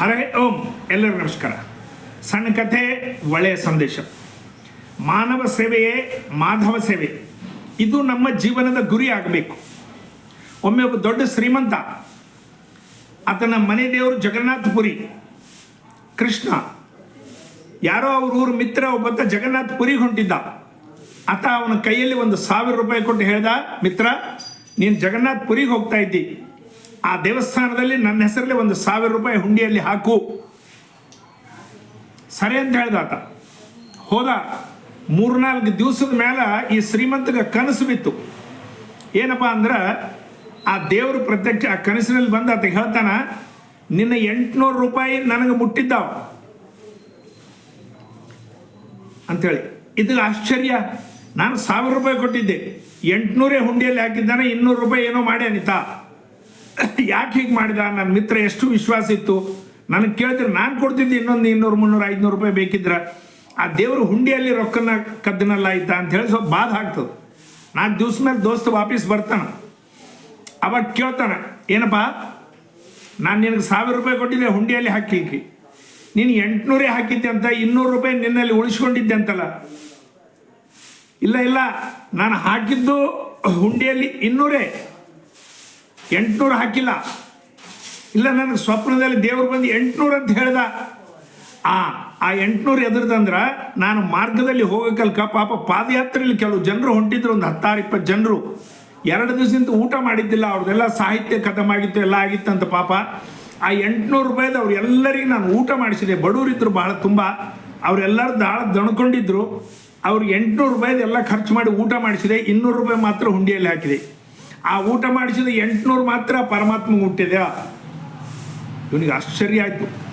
ಹರೇ ಓಂ. ಎಲ್ಲರಿಗೂ ನಮಸ್ಕಾರ. ಸಣ್ಣ ಕಥೆ, ಒಳ್ಳೆಯ ಸಂದೇಶ. ಮಾನವ ಸೇವೆಯೇ ಮಾಧವ ಸೇವೆ. ಇದು ನಮ್ಮ ಜೀವನದ ಗುರಿ ಆಗಬೇಕು. ಒಮ್ಮೆ ಒಬ್ಬ ದೊಡ್ಡ ಶ್ರೀಮಂತ, ಆತನ ಮನೆ ದೇವರು ಜಗನ್ನಾಥಪುರಿ ಕೃಷ್ಣ, ಯಾರೋ ಅವ್ರ ಊರು ಮಿತ್ರ ಒಬ್ಬತ್ತ ಜಗನ್ನಾಥಪುರಿಗೆ ಹೊಂಟಿದ್ದ. ಆತ ಅವನ ಕೈಯಲ್ಲಿ ಒಂದು ಸಾವಿರ ರೂಪಾಯಿ ಕೊಟ್ಟು ಹೇಳ್ದ, ಮಿತ್ರ, ನೀನು ಜಗನ್ನಾಥಪುರಿಗೆ ಹೋಗ್ತಾ ಇದ್ದಿ. ಆ ದೇವಸ್ಥಾನದಲ್ಲಿ ನನ್ನ ಹೆಸರಲ್ಲಿ ಒಂದು ಸಾವಿರ ರೂಪಾಯಿ ಹುಂಡಿಯಲ್ಲಿ ಹಾಕು. ಸರಿ ಅಂತ ಹೇಳ್ದಾತ ಹೋದ ಮೂರ್ನಾಲ್ಕು ದಿವಸದ ಮೇಲೆ ಈ ಶ್ರೀಮಂತಗ ಕನಸು ಬಿತ್ತು. ಏನಪ್ಪ ಅಂದ್ರೆ ಆ ದೇವರು ಪ್ರತ್ಯಕ್ಷ ಆ ಕನಸಿನಲ್ಲಿ ಬಂದ ಆತ ಹೇಳ್ತಾನ, ನಿನ್ನ ಎಂಟುನೂರು ರೂಪಾಯಿ ನನಗೆ ಮುಟ್ಟಿದ್ದಾವ. ಅಂಥೇಳಿ ಇದು ಆಶ್ಚರ್ಯ. ನಾನು ಸಾವಿರ ರೂಪಾಯಿ ಕೊಟ್ಟಿದ್ದೆ. ಎಂಟುನೂರೇ ಹುಂಡಿಯಲ್ಲಿ ಹಾಕಿದ್ದಾನೆ, ಇನ್ನೂರು ರೂಪಾಯಿ ಏನೋ ಮಾಡಿ ಅನಿತಾ. ಯಾಕೆ ಹೀಗೆ ಮಾಡಿದ? ನನ್ನ ಮಿತ್ರ ಎಷ್ಟು ವಿಶ್ವಾಸ ಇತ್ತು. ನನಗೆ ಕೇಳಿದ್ರೆ ನಾನು ಕೊಡ್ತಿದ್ದೆ ಇನ್ನೊಂದು ಇನ್ನೂರು, ಮುನ್ನೂರು, ಐದುನೂರು ರೂಪಾಯಿ ಬೇಕಿದ್ರೆ. ಆ ದೇವರು ಹುಂಡಿಯಲ್ಲಿ ರೊಕ್ಕನ ಕದ್ದನಲ್ಲ ಆಯ್ತಾ ಅಂತ ಹೇಳಿ ಸ್ವಲ್ಪ ಬಾಧ ಆಗ್ತದೆ. ನಾಲ್ಕು ದಿವ್ಸ ಮೇಲೆ ದೋಸ್ತ ವಾಪಸ್ ಬರ್ತಾನೆ. ಅವಾಗ ಕೇಳ್ತಾನೆ, ಏನಪ್ಪ? ನಾನು ನಿನಗೆ ಸಾವಿರ ರೂಪಾಯಿ ಕೊಟ್ಟಿದ್ದೆ ಹುಂಡಿಯಲ್ಲಿ ಹಾಕ್ಲಿಕ್ಕೆ. ನೀನು ಎಂಟುನೂರೇ ಹಾಕಿದ್ದೆ ಅಂತ, ಇನ್ನೂರು ರೂಪಾಯಿ ನಿನ್ನಲ್ಲಿ ಉಳಿಸ್ಕೊಂಡಿದ್ದೆ ಅಂತಲ್ಲ. ಇಲ್ಲ ಇಲ್ಲ, ನಾನು ಹಾಕಿದ್ದು ಹುಂಡಿಯಲ್ಲಿ ಇನ್ನೂರೇ. ಎಂಟುನೂರು ಹಾಕಿಲ್ಲ. ಇಲ್ಲ, ನನಗೆ ಸ್ವಪ್ನದಲ್ಲಿ ದೇವರು ಬಂದು ಎಂಟುನೂರು ಅಂತ ಹೇಳ್ದ. ಆ ಆ ಎಂಟುನೂರು ಎದುರ್ದಂದ್ರೆ ನಾನು ಮಾರ್ಗದಲ್ಲಿ ಹೋಗಕ್ಕಲ್ಕ ಪಾಪ ಪಾದಯಾತ್ರೆಯಲ್ಲಿ ಕೆಲವು ಜನರು ಹೊಂಟಿದ್ರು, ಒಂದು ಹತ್ತಾರು, ಇಪ್ಪತ್ತು ಜನರು. ಎರಡು ದಿವಸದಿಂದ ಊಟ ಮಾಡಿದ್ದಿಲ್ಲ ಅವ್ರದ್ದೆಲ್ಲ ಸಾಹಿತ್ಯ ಖತಮ್ ಆಗಿತ್ತು ಎಲ್ಲ ಆಗಿತ್ತಂತ ಪಾಪ. ಆ ಎಂಟುನೂರು ರೂಪಾಯಿದ ಅವ್ರು ಎಲ್ಲರಿಗೆ ನಾನು ಊಟ ಮಾಡಿಸಿದೆ. ಬಡವರಿದ್ರು ಬಹಳ ತುಂಬ. ಅವರೆಲ್ಲರೂ ದಾಳ ದಣ್ಕೊಂಡಿದ್ರು. ಅವ್ರಿಗೆ ಎಂಟುನೂರು ರೂಪಾಯಿದ ಎಲ್ಲ ಖರ್ಚು ಮಾಡಿ ಊಟ ಮಾಡಿಸಿದೆ. ಇನ್ನೂರು ರೂಪಾಯಿ ಮಾತ್ರ ಹುಂಡಿಯಲ್ಲಿ ಹಾಕಿದೆ. ಆ ಊಟ ಮಾಡಿಸಿದ ಎಂಟುನೂರು ಮಾತ್ರ ಪರಮಾತ್ಮ ಹುಟ್ಟಿದ. ಇವನಿಗೆ ಆಶ್ಚರ್ಯ ಆಯ್ತು.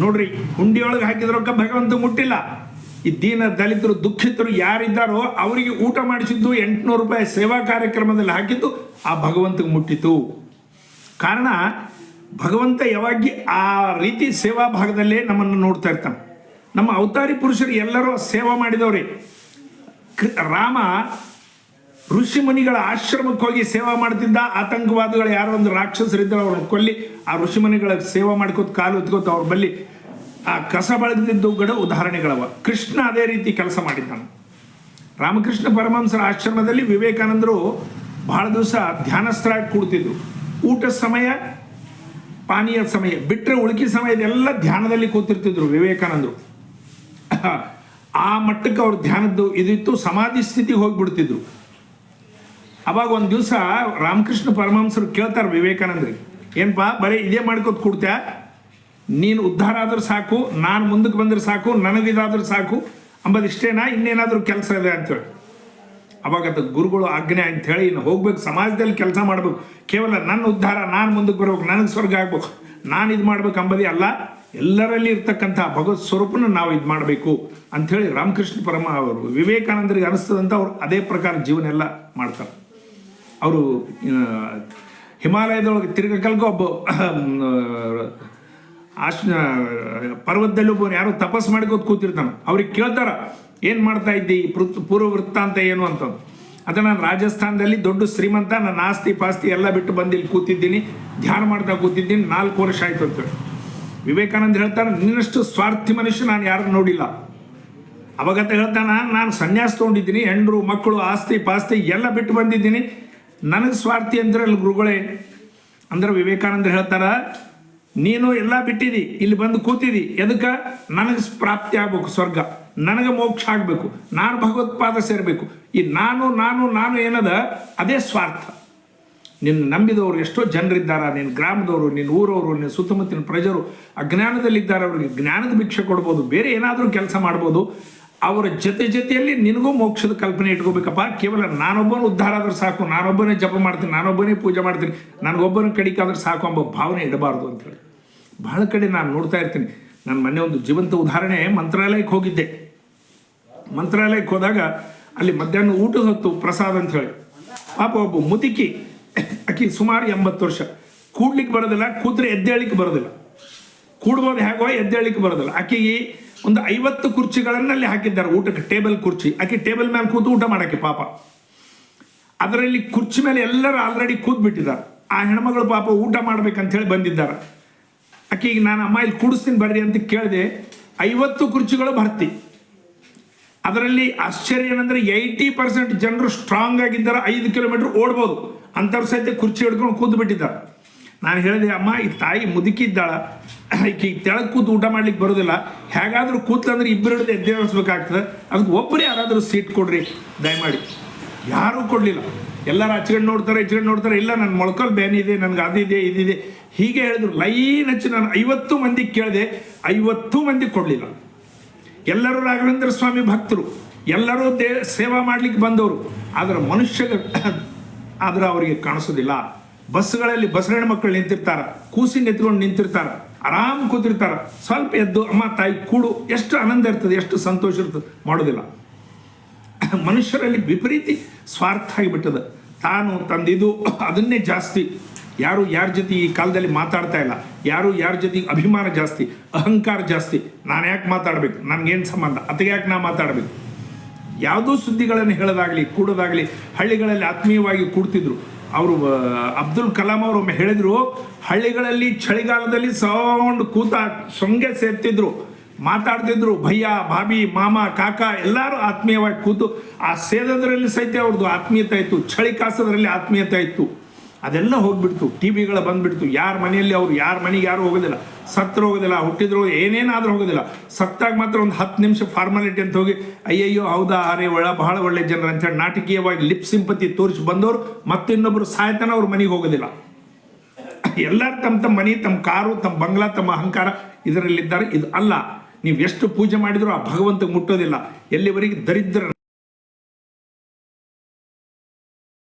ನೋಡ್ರಿ, ಹುಂಡಿಯೊಳಗೆ ಹಾಕಿದ ರೊಕ್ಕ ಭಗವಂತ ಮುಟ್ಟಿಲ್ಲ. ಈ ದೀನ ದಲಿತರು, ದುಃಖಿತರು ಯಾರಿದ್ದಾರೋ ಅವರಿಗೆ ಊಟ ಮಾಡಿಸಿದ್ದು ಎಂಟುನೂರು ರೂಪಾಯಿ ಸೇವಾ ಕಾರ್ಯಕ್ರಮದಲ್ಲಿ ಹಾಕಿದ್ದು ಆ ಭಗವಂತಗೆ ಮುಟ್ಟಿತು. ಕಾರಣ, ಭಗವಂತ ಯಾವಾಗಿ ಆ ರೀತಿ ಸೇವಾ ಭಾಗದಲ್ಲೇ ನಮ್ಮನ್ನು ನೋಡ್ತಾ ಇರ್ತಾನೆ. ನಮ್ಮ ಅವತಾರಿ ಪುರುಷರು ಎಲ್ಲರೂ ಸೇವಾ ಮಾಡಿದವ್ರಿ. ರಾಮ ಋಷಿ ಮುನಿಗಳ ಆಶ್ರಮಕ್ಕೆ ಹೋಗಿ ಸೇವಾ ಮಾಡ್ತಿದ್ದ ಆತಂಕವಾದಿಗಳು ಯಾರೋ ಒಂದು ರಾಕ್ಷಸರಿದ್ದರು ಅವ್ರನ್ನ ಕೊಲ್ಲಿ, ಆ ಋಷಿ ಮುನಿಗಳ ಸೇವಾ ಮಾಡ್ಕೋತ ಕಾಲು ಎತ್ಕೋತ ಅವ್ರ ಬಲ್ಲಿ ಆ ಕಸ ಬಳಗದಿದ್ದುಗಳ ಉದಾಹರಣೆಗಳವ. ಕೃಷ್ಣ ಅದೇ ರೀತಿ ಕೆಲಸ ಮಾಡಿದ್ದಾನೆ. ರಾಮಕೃಷ್ಣ ಪರಮಹಂಸರ ಆಶ್ರಮದಲ್ಲಿ ವಿವೇಕಾನಂದರು ಬಹಳ ದಿವಸ ಧ್ಯಾನಸ್ಥರಾಗಿ ಕೂಡ್ತಿದ್ರು. ಊಟ ಸಮಯ, ಪಾನೀಯ ಸಮಯ ಬಿಟ್ಟರೆ ಉಳುಕಿ ಸಮಯದೆಲ್ಲ ಧ್ಯಾನದಲ್ಲಿ ಕೂತಿರ್ತಿದ್ರು ವಿವೇಕಾನಂದರು. ಆ ಮಟ್ಟಕ್ಕೆ ಅವ್ರ ಧ್ಯಾನದ್ದು ಇದಿತ್ತು, ಸಮಾಧಿ ಸ್ಥಿತಿಗೆ ಹೋಗ್ಬಿಡ್ತಿದ್ರು. ಅವಾಗ ಒಂದು ದಿವಸ ರಾಮಕೃಷ್ಣ ಪರಮಹಂಸರು ಕೇಳ್ತಾರೆ ವಿವೇಕಾನಂದರಿಗೆ ಏನಪ್ಪಾ ಬರೀ ಇದೇ ಮಾಡ್ಕೊತ ಕೊಡ್ತೀಯ? ನೀನು ಉದ್ಧಾರ ಆದರೂ ಸಾಕು, ನಾನು ಮುಂದಕ್ಕೆ ಬಂದರೆ ಸಾಕು ನನಗಿದಾದ್ರೆ ಸಾಕು, ಅಂಬದಿಷ್ಟೇನಾ? ಇನ್ನೇನಾದರೂ ಕೆಲಸ ಇದೆ ಅಂತೇಳಿ. ಅವಾಗ ಅದು ಗುರುಗಳು ಆಜ್ಞೆ ಅಂತ ಇನ್ನು ಹೋಗ್ಬೇಕು, ಸಮಾಜದಲ್ಲಿ ಕೆಲಸ ಮಾಡಬೇಕು. ಕೇವಲ ನನ್ನ ಉದ್ಧಾರ, ನಾನು ಮುಂದಕ್ಕೆ ಬರ್ಬೇಕು, ನನಗೆ ಸ್ವರ್ಗ ಆಗ್ಬೇಕು. ನಾನು ಇದು ಮಾಡ್ಬೇಕು ಅಂಬದೇ ಅಲ್ಲ, ಎಲ್ಲರಲ್ಲಿ ಇರ್ತಕ್ಕಂಥ ಭಗವತ್ ಸ್ವರೂಪನ ನಾವು ಇದು ಮಾಡಬೇಕು ಅಂಥೇಳಿ ರಾಮಕೃಷ್ಣ ಪರಮ ಅವರು, ವಿವೇಕಾನಂದರಿಗೆ ಅನಿಸ್ತದಂಥ ಅವ್ರು ಅದೇ ಪ್ರಕಾರ ಜೀವನ ಎಲ್ಲ ಮಾಡ್ತಾರೆ. ಅವರು ಹಿಮಾಲಯದೊಳಗೆ ತಿರುಗಕಲ್ಗ ಒಬ್ಬ ಆಶ್ ಪರ್ವತದಲ್ಲಿ ಒಬ್ಬ ಯಾರೋ ತಪಸ್ ಮಾಡ್ಕೋತ ಕೂತಿರ್ತಾನೆ. ಅವ್ರಿಗೆ ಕೇಳ್ತಾರ, ಏನು ಮಾಡ್ತಾ ಇದ್ದಿ ಪೃತ್ ಪೂರ್ವ ವೃತ್ತಾಂತ ಏನು ಅಂತಂದು. ಅದ ನಾನು ರಾಜಸ್ಥಾನದಲ್ಲಿ ದೊಡ್ಡ ಶ್ರೀಮಂತ, ನನ್ನ ಆಸ್ತಿ ಪಾಸ್ತಿ ಎಲ್ಲ ಬಿಟ್ಟು ಬಂದು ಇಲ್ಲಿ ಕೂತಿದ್ದೀನಿ, ಧ್ಯಾನ ಮಾಡ್ತಾ ಕೂತಿದ್ದೀನಿ, ನಾಲ್ಕು ವರ್ಷ ಆಯ್ತು ಅಂತ ವಿವೇಕಾನಂದ ಹೇಳ್ತಾನೆ, ನಿನ್ನಷ್ಟು ಸ್ವಾರ್ಥಿ ಮನುಷ್ಯ ನಾನು ಯಾರು ನೋಡಿಲ್ಲ. ಅವಾಗತ್ತ ಹೇಳ್ತಾನ ನಾನು ಸನ್ಯಾಸ ತೊಗೊಂಡಿದ್ದೀನಿ, ಹೆಂಡರು, ಮಕ್ಕಳು, ಆಸ್ತಿ ಪಾಸ್ತಿ ಎಲ್ಲ ಬಿಟ್ಟು ಬಂದಿದ್ದೀನಿ ನನಗೆ ಸ್ವಾರ್ಥಿ ಅಂದ್ರೆ ಅಲ್ಲಿ ಗುರುಗಳೇ. ಅಂದ್ರೆ ವಿವೇಕಾನಂದ ಹೇಳ್ತಾರ, ನೀನು ಎಲ್ಲ ಬಿಟ್ಟಿದಿ, ಇಲ್ಲಿ ಬಂದು ಕೂತಿದಿ. ಎದಕ್ಕೆ? ನನಗೆ ಪ್ರಾಪ್ತಿ ಆಗ್ಬೇಕು, ಸ್ವರ್ಗ. ನನಗೆ ಮೋಕ್ಷ ಆಗಬೇಕು. ನಾನು ಭಗವತ್ಪಾದ ಸೇರಬೇಕು. ಈ ನಾನು ನಾನು ನಾನು ಏನದ? ಅದೇ ಸ್ವಾರ್ಥ. ನಿನ್ನ ನಂಬಿದವರು ಎಷ್ಟೋ ಜನರಿದ್ದಾರ, ನಿನ್ನ ಗ್ರಾಮದವರು, ನಿನ್ನ ಊರವರು, ನಿನ್ನ ಸುತ್ತಮುತ್ತಲಿನ ಪ್ರಜರು ಅಜ್ಞಾನದಲ್ಲಿದ್ದಾರೆ, ಅವರಿಗೆ ಜ್ಞಾನದ ಭಿಕ್ಷೆ ಕೊಡ್ಬೋದು. ಬೇರೆ ಏನಾದರೂ ಕೆಲಸ ಮಾಡ್ಬೋದು. ಅವರ ಜೊತೆ ಜೊತೆಯಲ್ಲಿ ನಿನಗೂ ಮೋಕ್ಷದ ಕಲ್ಪನೆ ಇಟ್ಕೋಬೇಕಪ್ಪ. ಕೇವಲ ನಾನೊಬ್ಬನು ಉದ್ಧಾರ ಆದ್ರೆ ಸಾಕು, ನಾನೊಬ್ಬನೇ ಜಪ ಮಾಡ್ತೀನಿ, ನಾನೊಬ್ಬನೇ ಪೂಜೆ ಮಾಡ್ತೀನಿ, ನನಗೊಬ್ಬನ ಕಡಿಕಾದ್ರೆ ಸಾಕು ಎಂಬ ಭಾವನೆ ಇಡಬಾರ್ದು ಅಂತೇಳಿ ಬಹಳ ಕಡೆ ನಾನು ನೋಡ್ತಾ ಇರ್ತೀನಿ. ನಾನು ಮೊನ್ನೆ ಒಂದು ಜೀವಂತ ಉದಾಹರಣೆ ಮಂತ್ರಾಲಯಕ್ಕೆ ಹೋಗಿದ್ದೆ. ಮಂತ್ರಾಲಯಕ್ಕೆ ಹೋದಾಗ ಅಲ್ಲಿ ಮಧ್ಯಾಹ್ನ ಊಟದ ಹೊತ್ತು ಪ್ರಸಾದ ಅಂತ ಹೇಳಿ. ಪಾಪ ಒಬ್ಬ ಮುದುಕಿ ಆಕಿ ಸುಮಾರು ಎಂಬತ್ತು ವರ್ಷ. ಕೂಡ್ಲಿಕ್ಕೆ ಬರೋದಿಲ್ಲ, ಕೂತ್ರೆ ಎದ್ದೇಳಿಕ್ಕೆ ಬರೋದಿಲ್ಲ. ಕೂಡ್ಬೋದು ಹೇಗೋ ಎದ್ದೇಳಿಕ್ಕೆ ಬರೋದಿಲ್ಲ. ಆಕೆಗೆ ಒಂದು ಐವತ್ತು ಕುರ್ಚಿಗಳನ್ನು ಅಲ್ಲಿ ಹಾಕಿದ್ದಾರೆ. ಊಟಕ್ಕೆ ಟೇಬಲ್ ಕುರ್ಚಿ. ಆಕೆ ಟೇಬಲ್ ಮೇಲೆ ಕೂತು ಊಟ ಮಾಡಕ್ಕೆ ಪಾಪ. ಅದರಲ್ಲಿ ಕುರ್ಚಿ ಮೇಲೆ ಎಲ್ಲರೂ ಆಲ್ರೆಡಿ ಕೂತ್ ಬಿಟ್ಟಿದ್ದಾರೆ ಆ ಹೆಣ್ಮಗಳು ಪಾಪ ಊಟ ಮಾಡ್ಬೇಕಂತ ಹೇಳಿ ಬಂದಿದ್ದಾರೆ ಈಗ ನಾನು ಅಮ್ಮ ಇಲ್ಲಿ ಕುಡಿಸ್ತೀನಿ ಬರ್ರಿ ಅಂತ ಕೇಳಿದೆ, ಐವತ್ತು ಕುರ್ಚಿಗಳು ಭರ್ತಿ. ಅದರಲ್ಲಿ ಆಶ್ಚರ್ಯ ಏನಂದ್ರೆ ಏಯ್ಟಿ ಪರ್ಸೆಂಟ್ ಜನರು ಸ್ಟ್ರಾಂಗ್ ಆಗಿದ್ದಾರೆ, ಐದು ಕಿಲೋಮೀಟರ್ ಓಡ್ಬೋದು. ಅಂಥವ್ರು ಸಹಿತ ಕುರ್ಚಿ ಹಿಡ್ಕೊಂಡು ಕೂತು ಬಿಟ್ಟಿದ್ದಾರೆ ನಾನು ಹೇಳಿದೆ, ಅಮ್ಮ, ಈ ತಾಯಿ ಮುದುಕಿದ್ದಾಳ. ಈಕೆ ತೆಳಗೆ ಕೂತು ಊಟ ಮಾಡ್ಲಿಕ್ಕೆ ಬರೋದಿಲ್ಲ. ಹೇಗಾದ್ರೂ ಕೂತ್ಲಂದ್ರೆ ಇಬ್ಬರು ಹಿಡಿದು ಎದ್ದೇಳಿಸ್ಬೇಕಾಗ್ತದೆ ಅದಕ್ಕೆ ಒಬ್ಬರೇ ಯಾರಾದರೂ ಸೀಟ್ ಕೊಡ್ರಿ. ದಯಮಾಡಿ. ಯಾರೂ ಕೊಡಲಿಲ್ಲ. ಎಲ್ಲರೂ ಹಚ್ಕೊಂಡು ನೋಡ್ತಾರೆ ಹಚ್ಕೊಂಡು ನೋಡ್ತಾರೆ. ಇಲ್ಲ ನನ್ನ ಮೊಳಕಲ್ ಬ್ಯಾನ್ ಇದೆ, ನನಗೆ ಅದಿದೆ ಇದಿದೆ ಹೀಗೆ ಹೇಳಿದ್ರು. ಲೈನ್ ಹಚ್ಚಿ ನಾನು ಐವತ್ತು ಮಂದಿ ಕೇಳಿದೆ, ಐವತ್ತು ಮಂದಿ ಕೊಡಲಿಲ್ಲ. ಎಲ್ಲರೂ ರಾಘವೇಂದ್ರ ಸ್ವಾಮಿ ಭಕ್ತರು. ಎಲ್ಲರೂ ದೇ, ಸೇವಾ ಮಾಡ್ಲಿಕ್ಕೆ ಬಂದವರು. ಆದರೆ ಮನುಷ್ಯ ಆದ್ರೆ ಅವರಿಗೆ ಕಾಣಿಸೋದಿಲ್ಲ. ಬಸ್ಗಳಲ್ಲಿ ಬಸರಣ ಮಕ್ಕಳು ನಿಂತಿರ್ತಾರ ಕೂಸಿನ ಎತ್ಕೊಂಡು ನಿಂತಿರ್ತಾರ, ಆರಾಮ್ ಕೂತಿರ್ತಾರ. ಸ್ವಲ್ಪ ಎದ್ದು, ಅಮ್ಮ, ತಾಯಿ, ಕೂಡು, ಎಷ್ಟು ಆನಂದ ಇರ್ತದೆ, ಎಷ್ಟು ಸಂತೋಷ ಇರ್ತದೆ, ಮಾಡೋದಿಲ್ಲ. ಮನುಷ್ಯರಲ್ಲಿ ವಿಪರೀತಿ ಸ್ವಾರ್ಥ ಆಗಿಬಿಟ್ಟದ. ತಾನು ತಂದಿದು ಅದನ್ನೇ ಜಾಸ್ತಿ. ಯಾರು ಯಾರ ಜೊತೆ ಈ ಕಾಲದಲ್ಲಿ ಮಾತಾಡ್ತಾ ಇಲ್ಲ, ಯಾರು ಯಾರ ಜೊತೆ ಅಭಿಮಾನ ಜಾಸ್ತಿ, ಅಹಂಕಾರ ಜಾಸ್ತಿ, ನಾನು ಯಾಕೆ ಮಾತಾಡ್ಬೇಕು? ನನಗೇನು ಸಂಬಂಧ? ಅದಕ್ಕೆ ಯಾಕೆ ನಾ ಮಾತಾಡಬೇಕು? ಯಾವುದೋ ಸುದ್ದಿಗಳನ್ನು ಹೇಳೋದಾಗಲಿ, ಕೂಡೋದಾಗಲಿ, ಹಳ್ಳಿಗಳಲ್ಲಿ ಆತ್ಮೀಯವಾಗಿ ಕೂಡ್ತಿದ್ರು. ಅವರು ಅಬ್ದುಲ್ ಕಲಾಂ ಅವರು ಒಮ್ಮೆ ಹೇಳಿದ್ರು, ಹಳ್ಳಿಗಳಲ್ಲಿ ಚಳಿಗಾಲದಲ್ಲಿ ಸೌಂಡ್ ಕೂತ ಸೊಂಗೆ ಸೇರ್ತಿದ್ರು, ಮಾತಾಡ್ತಿದ್ರು, ಭಯ್ಯ, ಭಾಬಿ, ಮಾಮ, ಕಾಕ, ಎಲ್ಲರೂ ಆತ್ಮೀಯವಾಗಿ ಕೂತು, ಆ ಸೇದೋದ್ರಲ್ಲಿ ಸಹಿತ ಅವ್ರದ್ದು ಆತ್ಮೀಯತೆ ಇತ್ತು, ಚಳಿ ಕಾಸೋದ್ರಲ್ಲಿ ಆತ್ಮೀಯತೆ ಇತ್ತು. ಅದೆಲ್ಲ ಹೋಗ್ಬಿಡ್ತು. ಟಿ ವಿಗಳ ಬಂದ್ಬಿಡ್ತು. ಯಾರ ಮನೆಯಲ್ಲಿ ಅವರು, ಯಾರ ಮನೆಗೆ ಯಾರು ಹೋಗೋದಿಲ್ಲ. ಸತ್ತರು ಹೋಗೋದಿಲ್ಲ, ಹುಟ್ಟಿದ್ರು ಏನೇನಾದರೂ ಹೋಗೋದಿಲ್ಲ. ಸತ್ತಾಗ ಮಾತ್ರ ಒಂದು ಹತ್ತು ನಿಮಿಷ ಫಾರ್ಮಾಲಿಟಿ ಅಂತ ಹೋಗಿ, ಅಯ್ಯಯ್ಯೋ, ಹೌದಾ? ಅರೆ, ಒಳ, ಬಹಳ ಒಳ್ಳೆ ಜನರು ಅಂತೇಳಿ ನಾಟಕೀಯವಾಗಿ ಲಿಪ್ ಸಿಂಪತಿ ತೋರಿಸಿ ಬಂದವರು ಮತ್ತಿನ್ನೊಬ್ಬರು ಸಾಯ್ತಾನ ಅವ್ರ ಮನೆಗೆ ಹೋಗೋದಿಲ್ಲ. ಎಲ್ಲರೂ ತಮ್ಮ ತಮ್ಮ ಮನೆ ತಮ್ಮ ಕಾರು ತಮ್ಮ ಬಂಗ್ಲಾ ತಮ್ಮ ಅಹಂಕಾರ ಇದರಲ್ಲಿದ್ದಾರೆ. ಇದು ಅಲ್ಲ. ನೀವು ಎಷ್ಟು ಪೂಜೆ ಮಾಡಿದರೂ ಆ ಭಗವಂತ ಮುಟ್ಟೋದಿಲ್ಲ. ಎಲ್ಲಿವರೆಗೆ ದರಿದ್ರ